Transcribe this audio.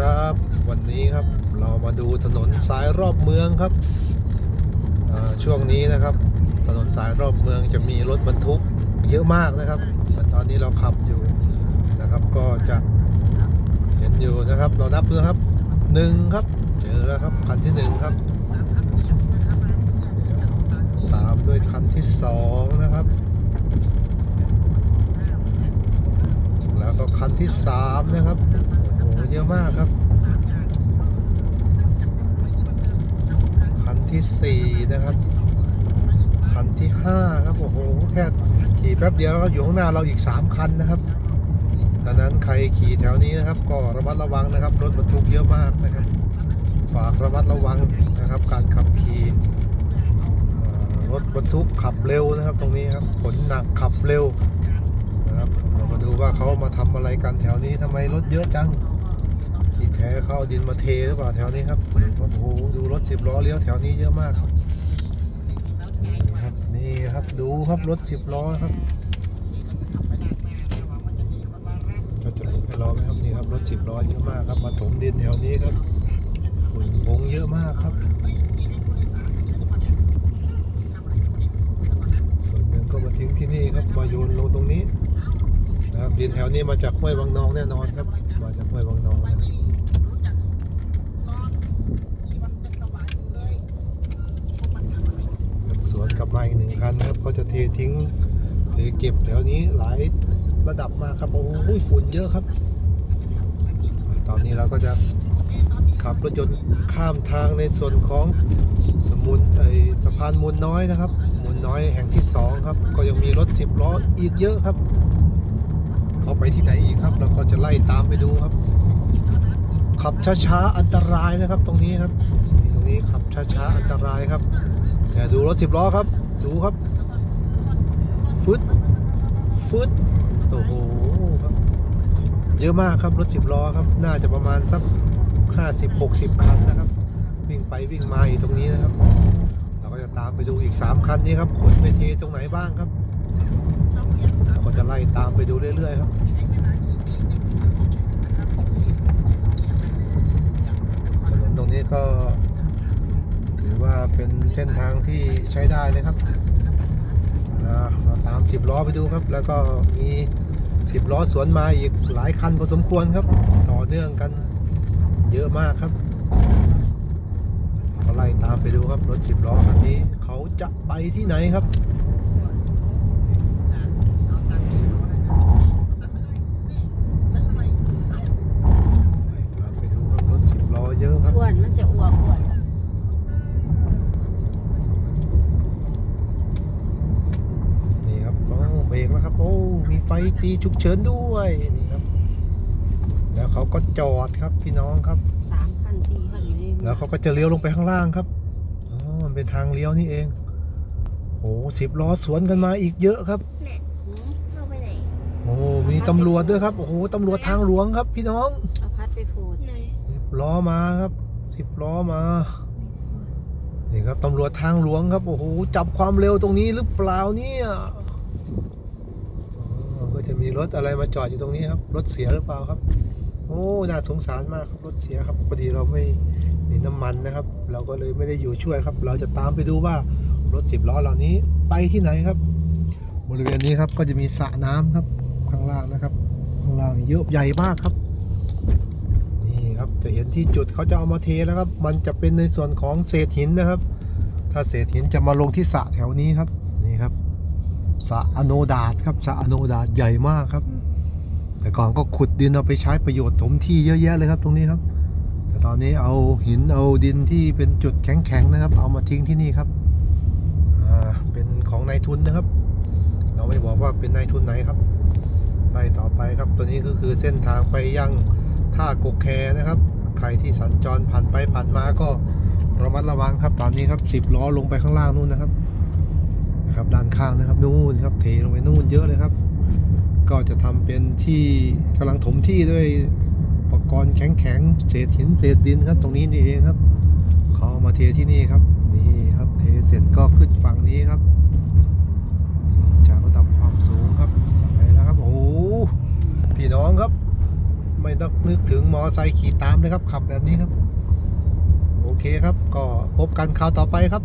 ครับ วันนี้ครับเรามาดูถนนสายรอบเมืองครับช่วงนี้นะครับ ถนนสายรอบเมืองจะมีรถบรรทุกเยอะมากนะครับตอนนี้เราขับอยู่นะครับก็จะเห็นอยู่นะครับเรานับดูครับหนึ่งครับเจอแล้วครับคันที่หนึ่งครับ ตามด้วยคันที่สองนะครับ แล้วก็คันที่สามนะครับ เยอะมากครับ คันที่สี่นะครับ คันที่ห้าครับ โอ้โห แค่ขี่แป๊บเดียวแล้วก็อยู่ข้างหน้าเราอีกสามคันนะครับดังนั้นใครขี่แถวนี้นะครับ ก็ระมัดระวังนะครับ รถบรรทุกเยอะมากนะครับ ฝากระมัดระวังนะครับ การขับขี่รถบรรทุกขับเร็วนะครับ ตรงนี้ครับขนหนักขับเร็วนะครับเรามาดูว่าเขามาทำอะไรกันแถวนี้ทำไมรถเยอะจัง ที่แท้เขาเอาดินมาเทหรือเปล่าแถวนี้ครับโอ้โหดูรถสิบล้อเลี้ยวแถวนี้เยอะมากครับนี่ครับนี่ครับดูครับรถสิบล้อครับก็จะไปรอไหมครับนี่ครับรถสิบล้อเยอะมากครับมาถมดินแถวนี้ครับฝุ่นผงเยอะมากครับ ส่วนหนึ่งก็มาทิ้งที่นี่ครับมาโยนลงตรงนี้ นะครับดินแถวนี้มาจากห้วยบางนองแน่นอนครับ มาจากห้วยบางนองนะสวนกลับมาอีกหนึ่งคันครับเขาจะเททิ้งเทเก็บแถวนี้หลายระดับมากครับโอ้โหฝุ่นเยอะครับ ตอนนี้เราก็จะขับรถยนต์ข้ามทางในส่วนของสมุนไอสะพานมูลน้อยนะครับมูลน้อยแห่งที่สองครับ ก็ยังมีรถสิบล้ออีกเยอะครับ เขาไปที่ไหนอีกครับ เราก็จะไล่ตามไปดูครับ ขับช้าๆอันตรายนะครับ ตรงนี้ครับ ตรงนี้ขับช้าๆอันตรายครับแต่ดูรถสิบล้อครับ ดูครับฟึดฟึดโอ้โหครับ เยอะมากครับรถสิบล้อครับ น่าจะประมาณสัก50 60คันนะครับ วิ่งไปวิ่งมาอยู่ตรงนี้นะครับ เราก็จะตามไปดูอีก3คันนี้ครับขนไปเทตรงไหนบ้างครับ จะไล่ตามไปดูเรื่อยๆครับถนนตรงนี้ก็ถือว่าเป็นเส้นทางที่ใช้ได้เลยครับเราตาม10ล้อไปดูครับ แล้วก็มี10ล้อสวนมาอีกหลายคันพอสมควรครับ ต่อเนื่องกันเยอะมากครับก็ไล่ตามไปดูครับรถสิบล้อคันนี้ เขาจะไปที่ไหนครับไล่ตามไปดูครับรถสิบล้อเยอะครับ อ้ วนมันจะอ้วกอ้วนนี่ครับโอ้เบรกแล้วครับ โอ้ มีไฟตีฉุกเฉินด้วยนี่ครับ แล้วเขาก็จอดครับพี่น้องครับ สามพันสี่พันอยู่นี่แล้วเขาก็จะเลี้ยวลงไปข้างล่างครับอ๋อมันเป็นทางเลี้ยวนี่เองโอ้สิบล้อสวนกันมาอีกเยอะครับ หืมเข้าไปไหนโอ้มีตำรวจด้วยครับ โอ้โหตำรวจทางหลวงครับ พี่น้องเอาพัดไปพูด ไหนสิบล้อมาครับ สิบล้อมานี่ครับตำรวจทางหลวงครับโอ้โหจับความเร็วตรงนี้หรือเปล่าเนี่ยอ๋อก็จะมีรถอะไรมาจอดอยู่ตรงนี้ครับ รถเสียหรือเปล่าครับ โอ้น่าสงสารมากครับรถเสียครับพอดีเราไม่มีน้ำมันนะครับ เราก็เลยไม่ได้อยู่ช่วยครับ เราจะตามไปดูว่ารถสิบล้อเหล่านี้ไปที่ไหนครับ บริเวณนี้ครับก็จะมีสระน้ำครับข้างล่างนะครับ ข้างล่างเยอะใหญ่มากครับนี่ครับ จะเห็นที่จุดเขาจะเอามาเทแล้วครับ มันจะเป็นในส่วนของเศษหินนะครับ ถ้าเศษหินจะมาลงที่สระแถวนี้ครับนี่ครับสระอโนดาตครับสระอโนดาตใหญ่มากครับ แต่ก่อนก็ขุดดินเอาไปใช้ประโยชน์ถมที่เยอะแยะเลยครับ ตรงนี้ครับ แต่ตอนนี้เอาหินเอาดินที่เป็นจุดแข็งๆนะครับ เอามาทิ้งที่นี่ครับอ่าเป็นของนายทุนนะครับ เราไม่บอกว่าเป็นนายทุนไหนครับไปต่อไปครับตัวนี้ก็คือเส้นทางไปยัง ท่ากกแคนะครับ ใครที่สัญจรผ่านไปผ่านมาก็ระมัดระวังครับตอนนี้ครับสิบล้อลงไปข้างล่างนู่นนะครับนะครับ ด้านข้างนะครับนู่นครับเทลงไปนู่นเยอะเลยครับ ก็จะทำเป็นที่กำลังถมที่ด้วยอุปกรณ์แข็งๆเศษหินเศษดินครับ ตรงนี้นี่เองครับเขาเอามาเทที่นี่ครับนี่ครับ เทเสร็จก็ขึ้นฝั่งนี้ครับนี่จากระดับความสูงครับไปแล้วครับโอ้โหพี่น้องครับ ไม่ ต้องนึกถึงมอไซค์ขี่ตามเลยครับ ขับแบบนี้ครับ โอเคครับ ก็พบกันคราวต่อไปครับ